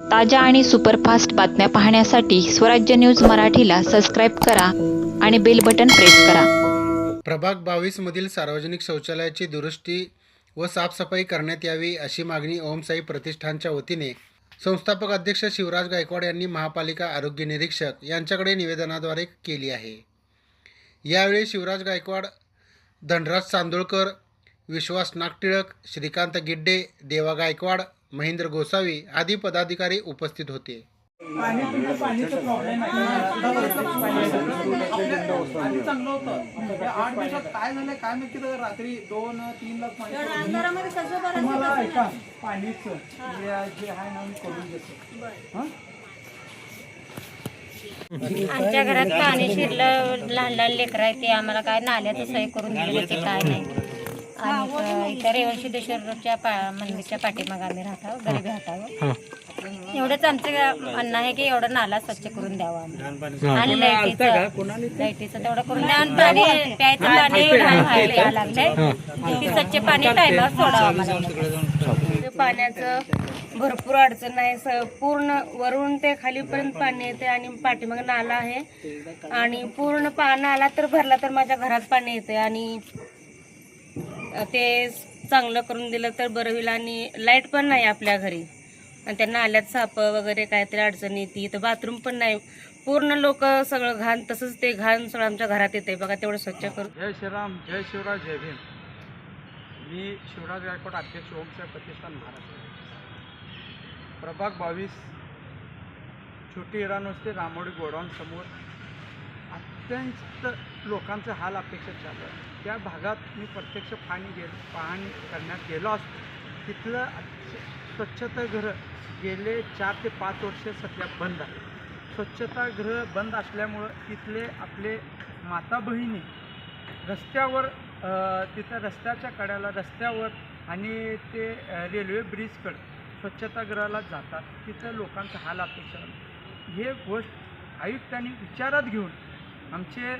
ताज्या आणि सुपरफास्ट बातम्या पाहण्यासाठी स्वराज्य न्यूज मराठीला सबस्क्राईब करा आणि बेल बटन प्रेस करा. प्रभाग बावीस मधील सार्वजनिक शौचालयाची दुरुस्ती व साफसफाई करण्यात यावी अशी मागणी ओमसाई प्रतिष्ठानच्या वतीने संस्थापक अध्यक्ष शिवराज गायकवाड यांनी महापालिका आरोग्य निरीक्षक यांच्याकडे निवेदनाद्वारे केली आहे. यावेळी शिवराज गायकवाड धनराज चांदोळकर विश्वास नागटिळक श्रीकांत गिड्डे देवा गायकवाड महेंद्र गोसावी आदी पदाधिकारी उपस्थित होते. पाणी तुमचं पाणीचा प्रॉब्लेम आहे. आधी चांगलं होतं. या आठ दिवसात काय झालंय काय माहिती तर रात्री दोन तीन लाख पाणी तुम्हाला ऐका पाणीच जे आहे ना मी करून देतो. हं? आमच्या घरात पाणी शिरलं लहान लहान लेकरं आहे ते आम्हाला काय नाल्याचं सोय करून दिली काय नाही. आणि इथं रेवणसिद्धेश्वरच्या पा मंदिरच्या पाठीमाग आम्ही राहतो गरीबी राहतो. एवढंच आमचं म्हणणं आहे की एवढं नाला स्वच्छ करून द्यावा आम्हाला. आणि लाईटीचं लाईटीचं तेवढं करून द्या. आणि पाणी प्यायचं पाणी यायला लागलंय. ते स्वच्छ पाणी टायमावर सोडावं आम्हाला. पाण्याचं भरपूर अडचण आहे स पूर्ण वरून ते खालीपर्यंत पाणी येते आणि पाठीमाग नाला आहे. आणि पूर्ण पा नाला तर भरला तर माझ्या घरात पाणी येते आणि ते चांगलं करून दिलं तर बरं होईल आणि लाइट पण नाही आपल्या घरी. आणि त्यांना आल्यात साप वगैरे काहीतरी अडचण येते तर बाथरूम पण नाही. पूर्ण लोक सगळं घाण तसंच ते घाण सगळं आमच्या घरात येते बघा तेवढं स्वच्छ करू जय श्रीराम जय शिवराज जय भीम. मी शिवराज गायकवाड अध्यक्ष ओमसाई प्रतिष्ठान महाराष्ट्र. प्रभाग बावीस छोटी इराणोस्ते रामोडी गोडाऊन समोर. अत्यंत लोकांचं हाल अपेक्षित झालं. त्या भागात मी प्रत्यक्ष पाणी गे पाहणी करण्यात गेलो असतो. तिथलं स्वच्छतागृह गेले चार ते पाच वर्ष सध्या बंद आहे. स्वच्छतागृह बंद असल्यामुळं तिथले आपले माता बहिणी रस्त्यावर तिथं रस्त्याच्या कड्याला रस्त्यावर आणि ते रेल्वे ब्रिजकडं स्वच्छतागृहाला जातात. तिथं लोकांचा हाल अपेक्षा हे गोष्ट आयुक्तांनी विचारात घेऊन आमचे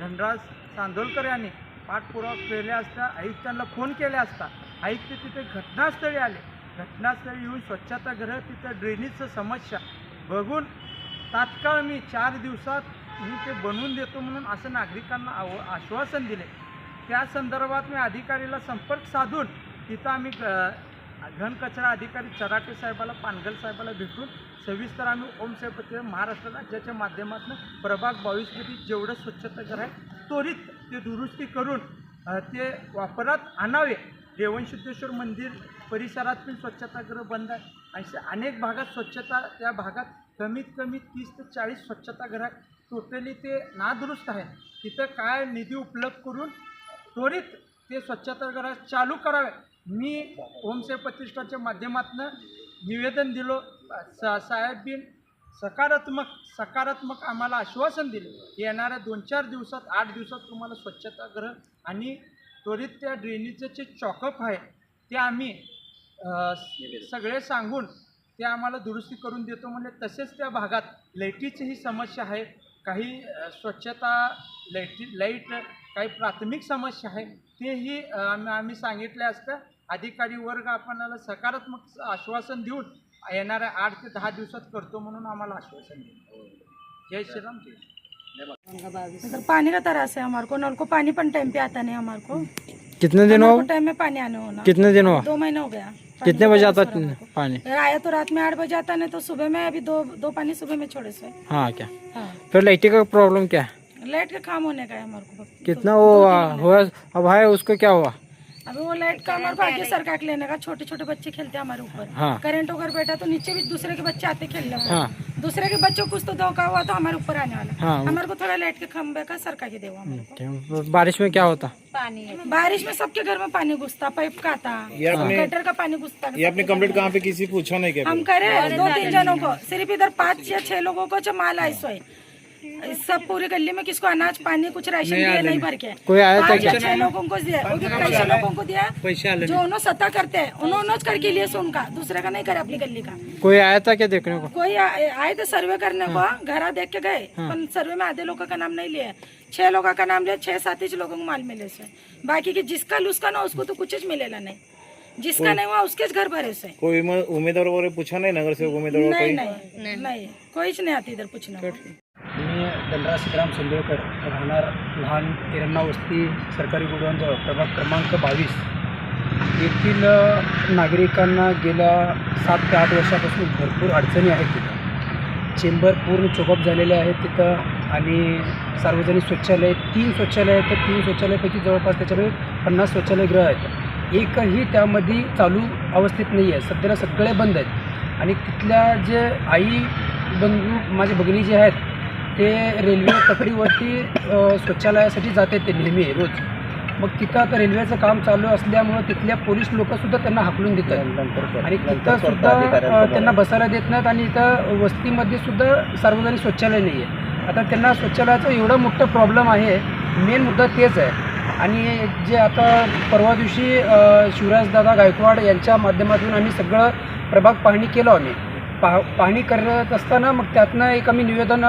धनराज चांदोलकर यांनी पाठपुरावा केले असता आयुक्तांना फोन केले असता आयुक्त तिथे घटनास्थळी आले. घटनास्थळी येऊन स्वच्छतागृह तिथं ड्रेनेजचं समस्या. बघून तात्काळ मी चार दिवसात मी ते बनवून देतो म्हणून असं नागरिकांना आव आश्वासन दिले. त्या संदर्भात मी अधिकारीला संपर्क साधून तिथं आम्ही घनकचरा अधिकारी चराटे साहेबाला पानगल साहेबाला भेटून सविस्तर आम्ही ओमसाहेब महाराष्ट्र राज्याच्या माध्यमातून प्रभाग बावीसमध्ये जेवढं स्वच्छता आहे त्वरित ते दुरुस्ती करून ते वापरात आणावे. रेवणसिद्धेश्वर मंदिर परिसरात पण स्वच्छतागृह बंद आहे. अशा अनेक भागात स्वच्छता त्या भागात कमीत कमी तीस ते चाळीस स्वच्छतागृह आहे टोटली ते नादुरुस्त आहे. तिथं काय निधी उपलब्ध करून त्वरित ते स्वच्छतागृह चालू करावे. मी ओमसाहेब प्रतिष्ठाच्या माध्यमातून निवेदन दिलो. सा साहेबीन सकारात्मक सकारात्मक आम्हाला आश्वासन दिले. येणाऱ्या दोन चार दिवसात आठ दिवसात तुम्हाला स्वच्छतागृह आणि त्वरित त्या ड्रेनेजचे चॉकअप आहे ते आम्ही सगळे सांगून ते आम्हाला दुरुस्ती करून देतो म्हणजे तसेच त्या भागात लाईटीची ही समस्या आहे. काही स्वच्छता लाईटी लाइट काही प्राथमिक समस्या आहे तेही आम्ही आम्ही सांगितल्या असतं अधिकारी वर्ग आपणाला सकारात्मक आश्वासन देऊन येणाऱ्या आठ ते दहा दिवसात करतो म्हणून आम्हाला आश्वासन दिलं जय श्रीराम जय. इधर पानी का तरस है हमारे को नल को पानी पण टाइम पे आता नहीं हमारे को. कितने दिन हो? टाइम में पानी आने होना कितने दिन हुआ दो महीने हो गया. कितने बजे आता पानी आया तो रात में आठ बजे आता नहीं तो सुबह में अभी दो दो पानी सुबह में छोड़े से। हाँ क्या? हाँ। फिर लाइटिंग का प्रॉब्लम क्या? है लाइट का काम होने का है हमारे को। कितना वो हुआ? अब है उसको क्या हुआ? अभी वो लाइट का हमारे को आगे सरकार लेने का छोटे छोटे बच्चे खेलते हैं हमारे ऊपर। हाँ। करंट अगर बैठा तो नीचे भी दूसरे के बच्चे आते खेलने को। हाँ। दूसरे के बच्चों को कुछ तो धोखा हुआ तो हमारे ऊपर आने वाला। हाँ हमारे को थोड़ा लाइट के खंभे का सरकार के देवा बारिश में क्या होता? पानी बारिश में सबके घर में पानी घुसता पाइप का आता। गटर का पानी घुसता। ये आपने कंप्लीट कहाँ पे किसी पूछा नहीं हम करे दो तीन जनों को सिर्फ़ इधर पाँच या छह लोगों को जो माल आई सो है सब पूरी गली में किसको अनाज पानी कुछ राशन दिया नहीं भर के। कोई आया था क्या? छह लोगों को दिया लोगों को दिया पैसे जो उन्होंने सत्ता करते हैं उन्होंने करके लिए सो उनका दूसरे का नहीं करे अपनी गली का। कोई आया था क्या देखने को? कोई आए थे सर्वे करने को घर देख के गए पर सर्वे में आधे लोगों का नाम नहीं लिया। छह लोगों का नाम लिया छह सात ही लोगों को माल मिले से। बाकी की जिसका लुसका ना उसको तो कुछ ही मिलेगा नहीं। जिसका नहीं हुआ उसके घर भरे से। कोई उम्मीदवार पूछा नहीं नगर सेवक उम्मीदवार नहीं कोई? नहीं नहीं। कोईच नाही आता इधर पूछना मी दलराज श्रीराम सुंदेकर राहणार लहान तिरण्णा वस्ती सरकारी गुडवांजवळ प्रभाग क्रमांक बावीस. येथील नागरिकांना गेल्या सात ते आठ वर्षापासून भरपूर अडचणी आहेत तिथं. चेंबर पूर्ण चोकअप झालेले आहेत तिथं आणि सार्वजनिक शौचालय तीन शौचालय आहेत. तर तीन शौचालयापैकी जवळपास त्याच्यामध्ये पन्नास शौचालयगृह आहेत. एकही त्यामध्ये चालू अवस्थेत नाही आहे सध्याला सगळे बंद आहेत. आणि तिथल्या जे आई बंधू माझे भगिनी जे आहेत ते रेल्वे पटरीवरती अ, शौचालयासाठी जातात ते नेहमी रोज. मग तिथं आता रेल्वेचं काम चालू असल्यामुळं तिथल्या पोलीस लोकंसुद्धा त्यांना हाकलून देतात. आणि तिथं सुद्धा अ, त्यांना बसायला देत नाहीत आणि इथं वस्तीमध्ये सुद्धा सार्वजनिक शौचालय नाही आहे आता त्यांना शौचालयाचा एवढा मोठा प्रॉब्लेम आहे. मेन मुद्दा तेच आहे. आणि जे आता परवा दिवशी शिवराजदादा गायकवाड यांच्या माध्यमातून आम्ही सगळं प्रभाग पाहणी केलं आम्ही. पा पाहणी करत असताना मग त्यातनं एक आम्ही निवेदन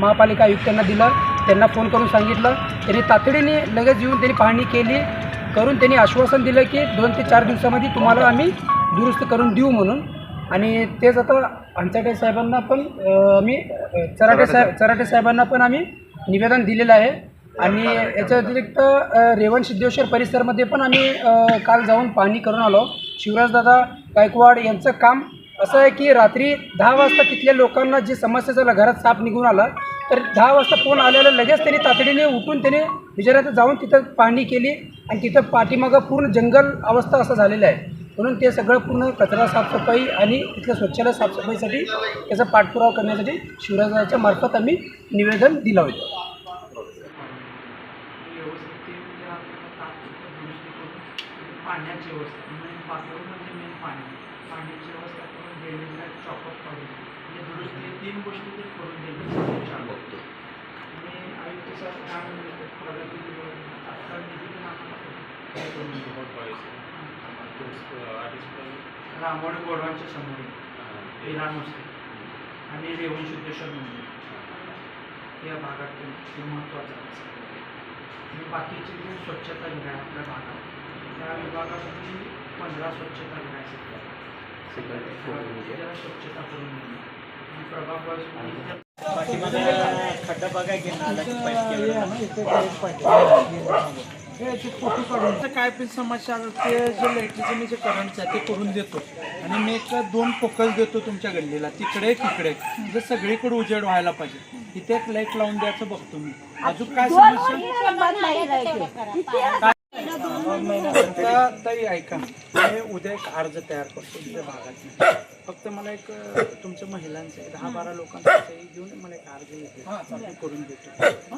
महापालिका आयुक्तांना दिलं. त्यांना फोन करून सांगितलं. त्यांनी तातडीने लगेच येऊन त्यांनी पाहणी केली. करून त्यांनी आश्वासन दिलं की दोन ते चार दिवसामध्ये तुम्हाला आम्ही दुरुस्त करून देऊ म्हणून. आणि तेच आता अंचाटे साहेबांना पण आम्ही चराटे साहेब चराटे साहेबांना पण आम्ही निवेदन दिलेलं आहे. आणि याच्या व्यतिरिक्त रेवण सिद्धेश्वर परिसरमध्ये पण आम्ही काल जाऊन पाहणी करून आलो. शिवराजदादा गायकवाड यांचं काम असं आहे की रात्री दहा वाजता तिथल्या लोकांना जी समस्या झाला घरात साप निघून आला तर दहा वाजता फोन आलेला लगेच त्यांनी तातडीने उठून त्याने विचारात जाऊन तिथं पाहणी केली आणि तिथं पाठीमागं पूर्ण जंगल अवस्था असं झालेलं आहे. म्हणून ते सगळं पूर्ण कचरा साफसफाई आणि तिथल्या स्वच्छालय साफसफाईसाठी त्याचा पाठपुरावा करण्यासाठी शिवराजाच्या मार्फत आम्ही निवेदन दिलं होतं. पाण्याची व्यवस्था मेन म्हणजे मेन पाणी पाण्याची व्यवस्था. ड्रेनेजला चॉकअप करून म्हणजे दुरुस्ती तीन गोष्टी ते करून दिली आणि आयुक्त साहेब काय म्हणले प्रगती तात्काळ निधी पण आम्हाला. रामवाडी गोडवांच्या समोर विराम असते आणि रेवण सिद्धेश्वर मंदिर. या भागातून हे महत्त्वाचं आहे. आणि बाकीचे जे स्वच्छता गृह आपल्या भागात त्या विभागामध्ये पंधरा स्वच्छता गृह आहेत. त्याला बघाय काय पण समस्या ते जे लाईटीचं मी जे करंट आहे ते करून देतो आणि मी एक दोन फोकस देतो तुमच्या गल्लीला तिकडे तिकडे म्हणजे सगळीकडे उजेड व्हायला पाहिजे इथे एक लाइट लावून द्यायचं बघतो मी अजून काय समस्या आता ताई ऐका मी उद्या एक अर्ज तयार करतो तुमच्या भागात फक्त मला एक तुमच्या महिलांचं दहा बारा लोकांचं घेऊन मला एक अर्ज येते. करून देतो?